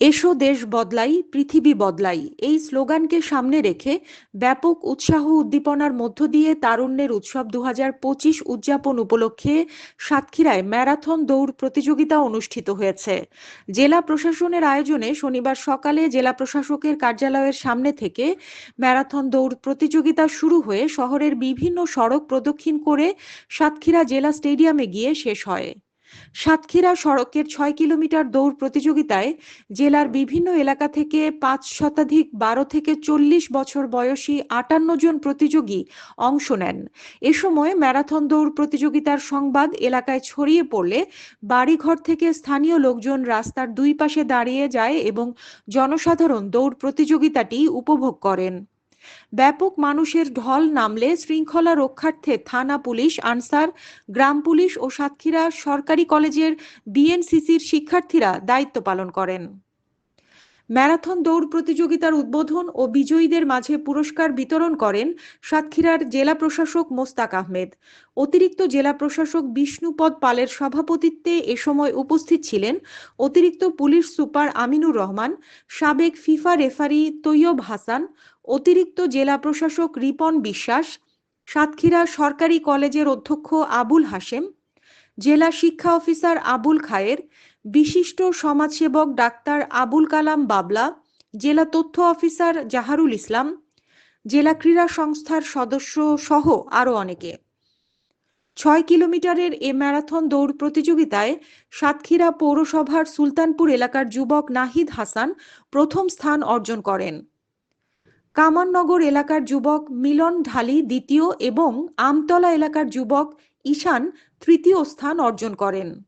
এসো দেশ বদলাই, পৃথিবী বদলাই। এই স্লোগানকে সামনে রেখে ব্যাপক উৎসাহ উদ্দীপনার মধ্য দিয়ে তারুণ্যের উৎসব দু হাজার পঁচিশ উদযাপন উপলক্ষে সাতক্ষীরায় ম্যারাথন দৌড় প্রতিযোগিতা অনুষ্ঠিত হয়েছে। জেলা প্রশাসনের আয়োজনে শনিবার সকালে জেলা প্রশাসকের কার্যালয়ের সামনে থেকে ম্যারাথন দৌড় প্রতিযোগিতা শুরু হয়ে শহরের বিভিন্ন সড়ক প্রদক্ষিণ করে সাতক্ষীরা জেলা স্টেডিয়ামে গিয়ে শেষ হয়। সাতক্ষীরা সড়কের ছয় কিলোমিটার দৌড় প্রতিযোগিতায় জেলার বিভিন্ন এলাকা থেকে পাঁচ শতাধিক বারো থেকে চল্লিশ বছর বয়সী আটান্ন জন প্রতিযোগী অংশ নেন। এ সময় ম্যারাথন দৌড় প্রতিযোগিতার সংবাদ এলাকায় ছড়িয়ে পড়লে বাড়িঘর থেকে স্থানীয় লোকজন রাস্তার দুই পাশে দাঁড়িয়ে যায় এবং জনসাধারণ দৌড় প্রতিযোগিতাটি উপভোগ করেন। ব্যাপক মানুষের ঢল নামলে শৃঙ্খলা রক্ষার্থে থানা পুলিশ, আনসার, গ্রাম পুলিশ ও সাতক্ষীরা সরকারি কলেজের বিএনসিসির শিক্ষার্থীরা দায়িত্ব পালন করেন। ম্যারাথন দৌড় প্রতিযোগিতার উদ্বোধন ও বিজয়ীদের মাঝে পুরস্কার বিতরণ করেন সাতক্ষীরার জেলা প্রশাসক মোস্তাক আহমেদ। অতিরিক্ত জেলা প্রশাসক বিষ্ণুপদ পালের সভাপতিত্বে এ সময় উপস্থিত ছিলেন অতিরিক্ত পুলিশ সুপার আমিনুর রহমান, সাবেক ফিফা রেফারি তৈয়ব হাসান, অতিরিক্ত জেলা প্রশাসক রিপন বিশ্বাস, সাতক্ষীরা সরকারি কলেজের অধ্যক্ষ আবুল হাশেম, জেলা শিক্ষা অফিসার আবুল খায়ের বিশিষ্ট সমাজসেবক ডাক্তার আবুল কালাম বাবলা, জেলা তথ্য অফিসার জাহারুল ইসলাম, জেলা ক্রীড়া সংস্থার সদস্য সহ আরও অনেকে। ছয় কিলোমিটারের এ ম্যারাথন দৌড় প্রতিযোগিতায় সাতক্ষীরা পৌরসভার সুলতানপুর এলাকার যুবক নাহিদ হাসান প্রথম স্থান অর্জন করেন। কামাননগর এলাকার যুবক মিলন ঢালি দ্বিতীয় এবং আমতলা এলাকার যুবক ঈশান তৃতীয় স্থান অর্জন করেন।